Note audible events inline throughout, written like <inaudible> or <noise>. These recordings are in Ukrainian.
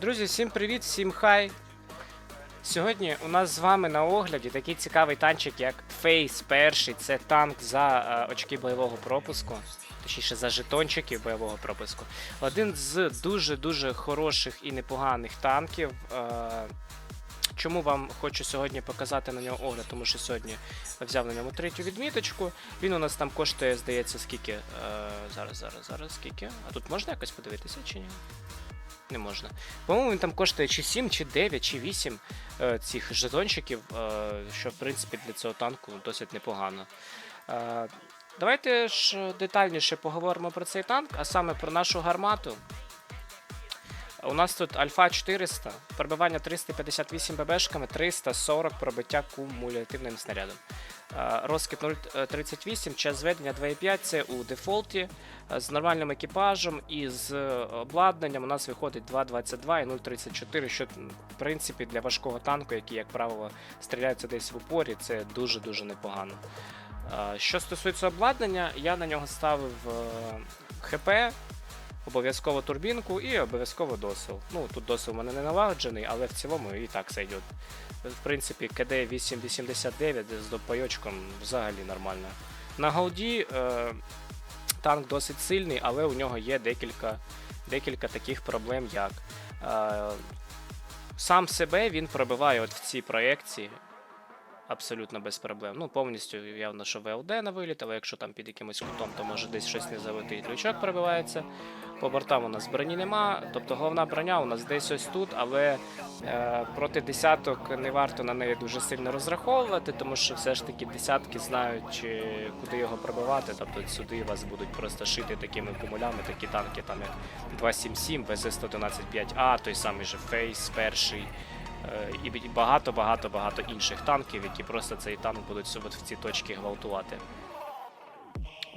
Друзі, всім привіт, всім хай. Сьогодні у нас з вами на огляді такий цікавий танчик, як Фейс перший. Це танк за е, очки бойового пропуску, точніше за жетончиків бойового пропуску. Один з дуже-дуже хороших і непоганих танків. Е, Чому вам хочу сьогодні показати на нього огляд, тому що сьогодні взяв на ньому третю відміточку. Він у нас там коштує, здається, скільки. Е, зараз, зараз, зараз, скільки. А тут можна якось подивитися чи ні? Не можна. По-моєму, він там коштує чи 7, чи 9, чи 8 е, цих жетончиків, е, що в принципі для цього танку досить непогано. Е, давайте ж детальніше поговоримо про цей танк, а саме про нашу гармату. У нас тут Альфа 400, пробивання 358 ББшками, 340 пробиття кумулятивним снарядом. Розкид 0.38, час зведення 2.5, це у дефолті. З нормальним екіпажем і з обладнанням у нас виходить 2.22 і 0.34, що в принципі для важкого танку, який, як правило, стріляється десь в упорі, це дуже-дуже непогано. Що стосується обладнання, я на нього ставив е, ХП, обов'язково турбінку і обов'язково досил. Ну, тут досил у мене не налагоджений, але в цілому і так все йде. В принципі, КД 889 з допайочком взагалі нормально. На голді е, танк досить сильний, але у нього є декілька, декілька таких проблем, як е, сам себе він пробиває от в цій проєкції. Абсолютно без проблем. Ну, повністю явно, що ВЛД на виліт, але якщо там під якимось кутом, то може десь щось не залетить. Лючок пробивається. По бортам у нас броні нема. Тобто головна броня у нас десь ось тут, але е, проти десяток не варто на неї дуже сильно розраховувати, тому що все ж таки десятки знають, куди його пробивати. Тобто сюди вас будуть просто шити такими кумулями, такі танки, там як 277, БЗ-115-5А, той самий же Фейс перший. Е, І багато, багато, багато інших танків, які просто цей танк будуть в ці точки гвалтувати.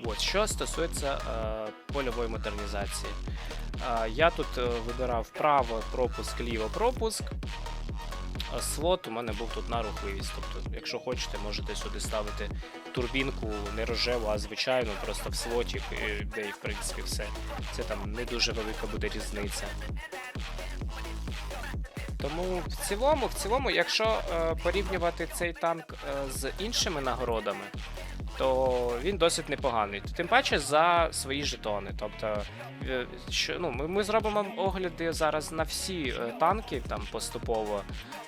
От, що стосується е, польової модернізації. Е, я тут е, вибирав вправо пропуск, ліво пропуск. Слот у мене був тут на рухливість. Тобто, якщо хочете, можете сюди ставити турбінку не рожеву, а звичайну, просто в слоті, е, де і в принципі все. Це там не дуже велика буде різниця. Тому в цілому, в цілому, якщо е, порівнювати цей танк е, з іншими нагородами, то він досить непоганий. Тим паче за свої жетони. Тобто, е, що, ну, ми, ми зробимо огляди зараз на всі е, танки там поступово.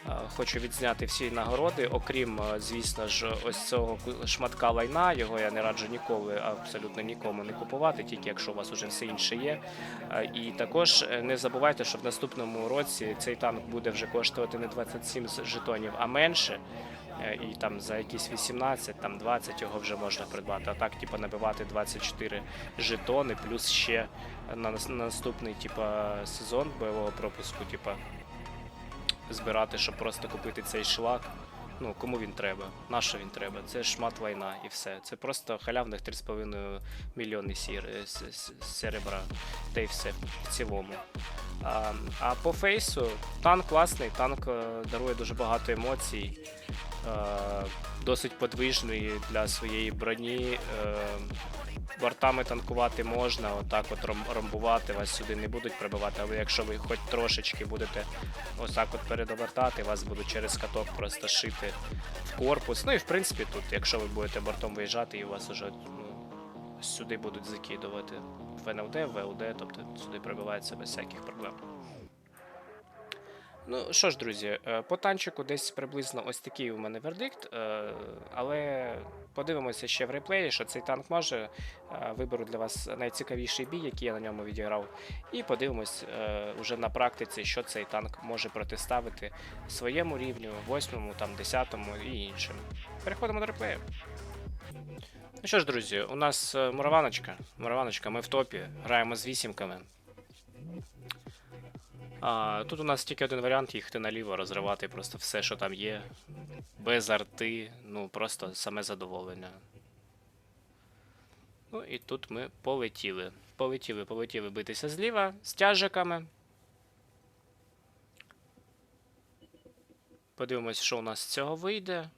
Е, хочу відзняти всі нагороди, окрім, звісно ж, ось цього шматка лайна. Його я не раджу ніколи, абсолютно нікому не купувати, тільки якщо у вас уже все інше є. І також не забувайте, що в наступному році цей танк буде вже коштувати не 27 з- жетонів, а менше. Е, І там за якісь 18, там 20 його вже можна придбати. А так, типу, набивати 24 жетони, плюс ще на наступний, типу, сезон бойового пропуску, типу, збирати, щоб просто купити цей шлак. Ну, кому він треба? На що він треба? Це шмат лайна і все. Це просто халявних 3,5 мільйони сір, е, серебра. Та й все в цілому. А, а по фейсу танк класний, танк е, дарує дуже багато емоцій. Е, досить подвижний для своєї броні. Бортами танкувати можна, отак от ромбувати, вас сюди не будуть прибивати, але якщо ви хоч трошечки будете ось так от передовертати, вас будуть через каток просто шити в корпус. Ну і в принципі тут, якщо ви будете бортом виїжджати, і вас уже ну, сюди будуть закидувати в НЛД, в ВЛД, тобто сюди прибувається без всяких проблем. Ну що ж, друзі, е, по танчику десь приблизно ось такий у мене вердикт, е, але подивимося ще в реплеї, що цей танк може. Е, Виберу для вас найцікавіший бій, який я на ньому відіграв, і подивимось уже на практиці, що цей танк може протиставити своєму рівню, восьмому, там, десятому і іншим. Переходимо до реплею. Ну що ж, друзі, у нас мураваночка. Мураваночка, ми в топі, граємо з вісімками. А, тут у нас тільки один варіант їхати наліво, розривати просто все, що там є. Без арти, ну просто саме задоволення. Ну і тут ми полетіли. Полетіли, полетіли битися зліва з тяжиками. Подивимось, що у нас з цього вийде.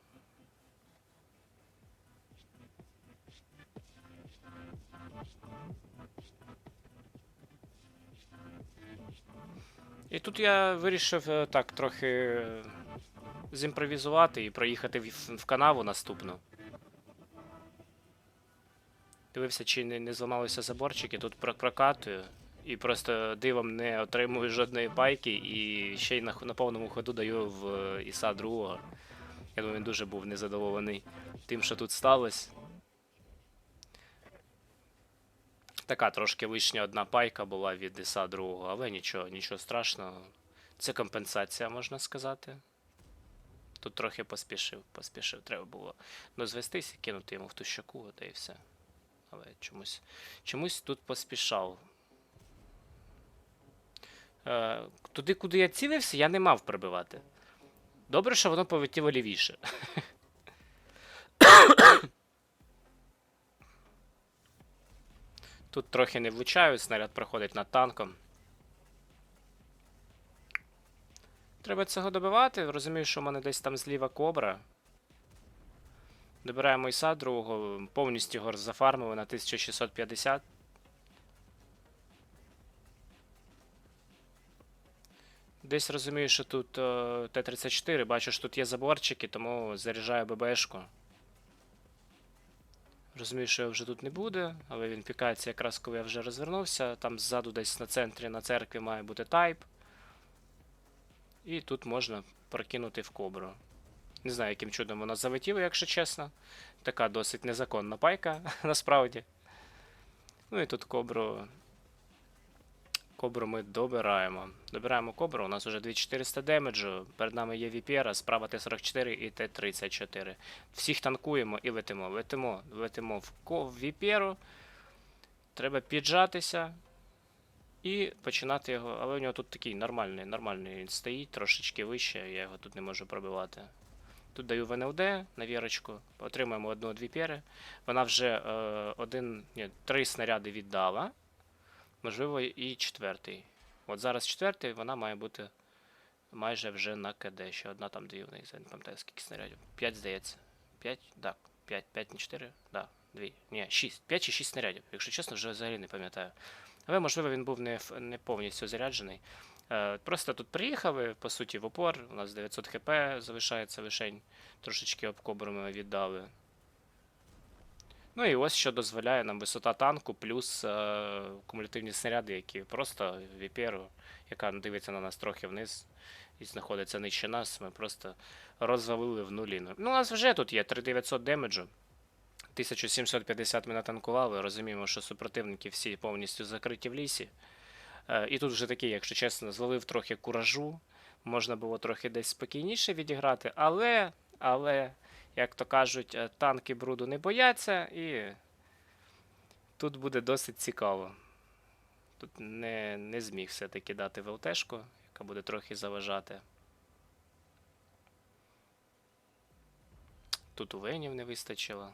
І тут я вирішив е, так трохи е, зімпровізувати і проїхати в, канаву наступну. Дивився, чи не, не зламалися заборчики, тут прокатую. І просто дивом не отримую жодної пайки, і ще й на, на повному ходу даю в е, Іса другого. Я думаю, він дуже був незадоволений тим, що тут сталося. Така трошки лишня одна пайка була від Іса другого, але нічого, нічого страшного. Це компенсація, можна сказати. Тут трохи поспішив, поспішив. Треба було дозвестись і кинути йому в ту щоку, та і все. Але чомусь, чомусь тут поспішав. Е, туди, куди я цілився, я не мав прибивати. Добре, що воно полетіло лівіше. Тут трохи не влучаю, снаряд проходить над танком. Треба цього добивати. Розумію, що в мене десь там зліва кобра. Добираємо Іса другого, повністю його зафармили на 1650. Десь розумію, що тут е, Т-34, бачу, що тут є заборчики, тому заряджаю ББшку. Розумію, що його вже тут не буде, але він пікається якраз коли я вже розвернувся. Там ззаду десь на центрі на церкві має бути тайп. І тут можна прокинути в кобру. Не знаю, яким чудом вона залетіла, якщо чесно. Така досить незаконна пайка, <laughs> насправді. Ну і тут кобру. Кобру ми добираємо. Добираємо кобру, у нас вже 2400 демеджу. Перед нами є Віпера, справа Т-44 і Т-34. Всіх танкуємо і летимо. Летимо, летимо в, в Віперу. Треба піджатися і починати його. Але у нього тут такий нормальний, нормальний він стоїть, трошечки вище, я його тут не можу пробивати. Тут даю ВНЛД на вірочку, отримуємо одну-дві пєри. Вона вже е, один, ні, три снаряди віддала. Можливо, і четвертий. От зараз четвертий, вона має бути майже вже на КД. Ще одна там дві в неї, не пам'ятаю, скільки снарядів. П'ять, здається. П'ять? Так. П'ять, п'ять, не чотири? Да, дві. Ні, шість. П'ять чи шість снарядів. Якщо чесно, вже взагалі не пам'ятаю. Але, можливо, він був не, не повністю заряджений. Е, просто тут приїхали, по суті, в упор. У нас 900 хп залишається лишень. Трошечки обкобру ми віддали. Ну і ось що дозволяє нам висота танку, плюс е, кумулятивні снаряди, які просто віперу, яка дивиться на нас трохи вниз і знаходиться нижче нас, ми просто розвалили в нулі. Ну, у нас вже тут є 3900 демеджу. 1750 ми натанкували. Розуміємо, що супротивники всі повністю закриті в лісі. Е, і тут вже такий, якщо чесно, зловив трохи куражу. Можна було трохи десь спокійніше відіграти, але, але, як то кажуть, е, танки бруду не бояться, і тут буде досить цікаво. Тут не, не зміг все-таки дати ВЛТшку, яка буде трохи заважати. Тут у Венів не вистачило.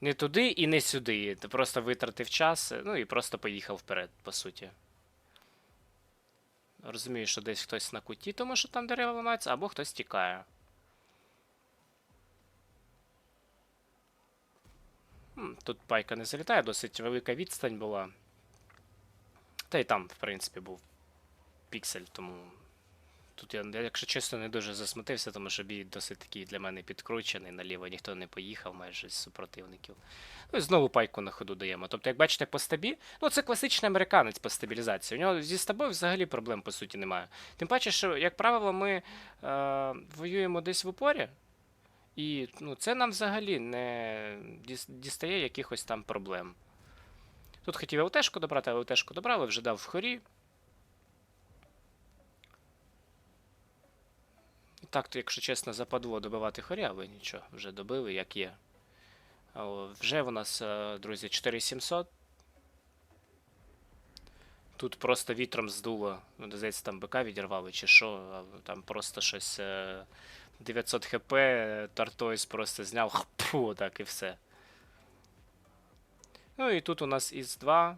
Не туди і не сюди. Ти просто витратив час, ну і просто поїхав вперед, по суті. Розумію, що десь хтось на куті, тому що там дерева ламаються, або хтось тікає. Тут пайка не залітає, досить велика відстань була. Та й там, в принципі, був піксель, тому. Тут я, якщо чесно, не дуже засмутився, тому що бій досить такий для мене підкручений, наліво ніхто не поїхав майже з супротивників. Ну і знову пайку на ходу даємо. Тобто, як бачите, по стабі, ну це класичний американець по стабілізації. У нього зі стабою взагалі проблем по суті немає. Тим паче, що, як правило, ми е, воюємо десь в упорі, і ну, це нам взагалі не дістає якихось там проблем. Тут хотів ЛТшку добрати, але ЛТшку добрали, вже дав в хорі. Так, то, якщо чесно, западло добивати хорі, але нічого, вже добили, як є. Вже у нас, е, друзі, 4700. Тут просто вітром здуло. Ну, здається, там БК відірвали чи що, там просто щось. е, 900 хп, е, Тартойс просто зняв, <laughs> хпу, так і все. Ну і тут у нас ІС-2,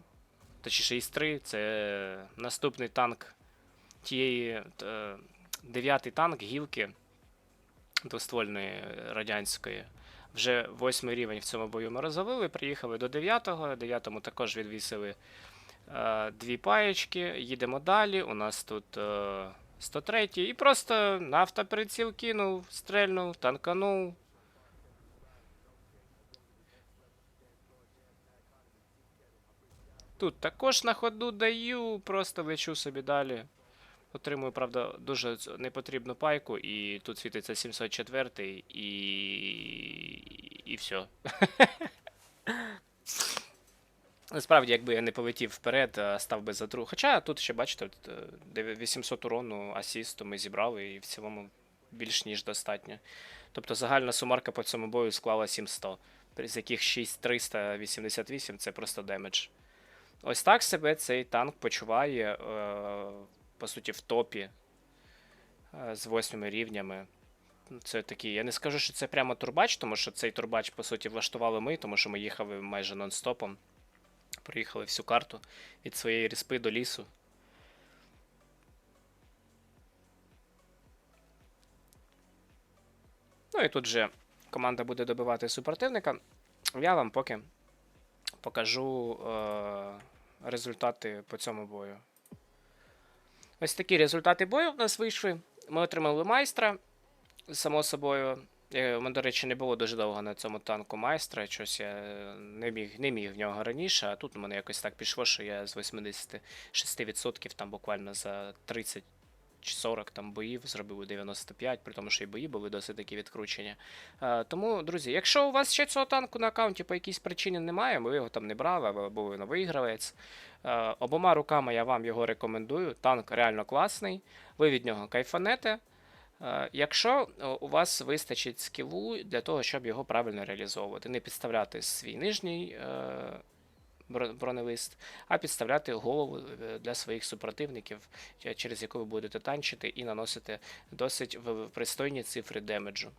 точніше ІС-3, це наступний танк тієї. Е, Дев'ятий танк гілки двоствольної радянської. Вже восьмий рівень в цьому бою ми розвалили, приїхали до 9-го. 9-му також відвісили Е, Дві паєчки, їдемо далі. У нас тут е, 103 і просто на автоприціл кинув, стрельнув, танканув. Тут також на ходу даю, просто лечу собі далі. Отримую, правда, дуже непотрібну пайку, і тут світиться 704 і. і все. <laughs> Насправді, якби я не полетів вперед, став би за другу. Хоча тут ще бачите, от, е, дев'я- 800 урону асісту ми зібрали, і в цілому більш ніж достатньо. Тобто загальна сумарка по цьому бою склала 700, при- з яких 6388 це просто демедж. Ось так себе цей танк почуває, е, по суті, в топі е, з восьмими рівнями. Це такий, я не скажу, що це прямо турбач, тому що цей турбач, по суті, влаштували ми, тому що ми їхали майже нон-стопом. Проїхали всю карту від своєї ріспи до лісу. Ну і тут же команда буде добивати супротивника. Я вам поки покажу е, результати по цьому бою. Ось такі результати бою в нас вийшли. Ми отримали майстра, само собою. Е, мене, до речі, не було дуже довго на цьому танку майстра. Щось я е, не міг, не міг в нього раніше, а тут у мене якось так пішло, що я з 86% там буквально за 30 чи 40 там боїв зробив у 95, при тому, що і бої були досить такі відкручені. Е, тому, друзі, якщо у вас ще цього танку на аккаунті по якійсь причині немає, ви його там не брали, або ви новий гравець. Е, обома руками я вам його рекомендую. Танк реально класний, ви від нього кайфанете. Е, Якщо у вас вистачить скілу для того, щоб його правильно реалізовувати, не підставляти свій нижній бронелист, а підставляти голову е, для своїх супротивників, через яку ви будете танчити і наносити досить пристойні цифри демеджу.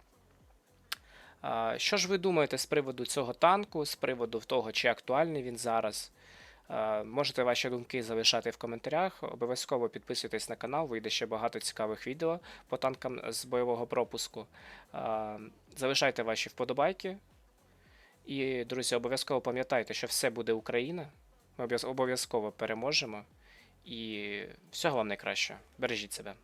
Що ж ви думаєте з приводу цього танку, з приводу того, чи актуальний він зараз? Е, Можете ваші думки залишати в коментарях. Обов'язково підписуйтесь на канал, вийде ще багато цікавих відео по танкам з бойового пропуску. Е, Залишайте ваші вподобайки. І, друзі, обов'язково пам'ятайте, що все буде Україна. Ми обов'яз- обов'язково переможемо. І всього вам найкращого. Бережіть себе.